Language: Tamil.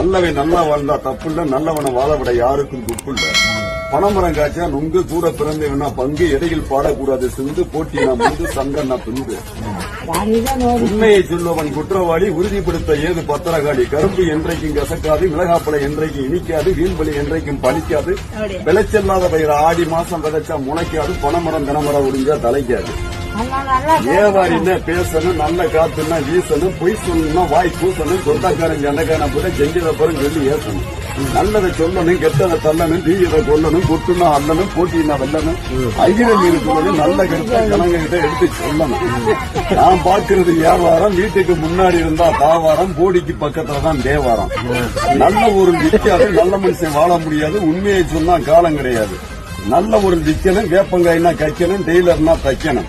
நல்லவன் நல்லா வாழ்ந்தா தப்பு இல்ல நல்லவனை வாழ விட யாருக்கும் துப்பு இல்ல பணமரம் காய்ச்சா நுங்கு கூட பிறந்தவனா பங்கு எடையில் பாடக்கூடாது. சிந்து போட்டினா முந்து சங்கண்ணா பிந்து உண்மையை சொல்லுவன் குற்றவாளி உறுதிப்படுத்த ஏது பத்திரகாளி? கரும்பு என்றைக்கும் கசக்காது மிளகாப்பழம் என்றைக்கும் இனிக்காது வீண்பலி என்றைக்கும் பலிக்காது விளைச்சல்லாத பயிர் ஆடி மாசம் விதைச்சா முளைக்காது பணமரம் தினமரம் ஒடிஞ்சா தலைக்காது. வியாபாரின்னா பேசணும் நல்ல காத்துன்னா வீசணும் பொய் சொல்லணும்னா வாய் பூசணும் சொந்தக்காரன் சண்டைக்காரன் கூட செஞ்சத பிறகு சொல்லி ஏசணும் நல்லதை சொல்லணும் கெட்டதை தள்ளணும் தீயதை கொல்லணும் குட்டுனா அல்லணும் போட்டினா வெல்லணும். ஐகிரம் இருக்கிறது நல்ல கருத்தை ஜனங்க கிட்ட எடுத்து சொல்லணும். நான் பாக்குறது வியாபாரம் வீட்டுக்கு முன்னாடி இருந்தா தாவாரம் போடிக்கு பக்கத்துல தான் தேவாரம். நல்ல ஒரு விற்காது நல்ல மனுஷன் வாழ முடியாது உண்மையை சொன்னா காலம் கிடையாது. நல்ல ஒரு விற்கணும் வேப்பங்காய்னா கைக்கணும் டெய்லர்னா தைக்கணும்.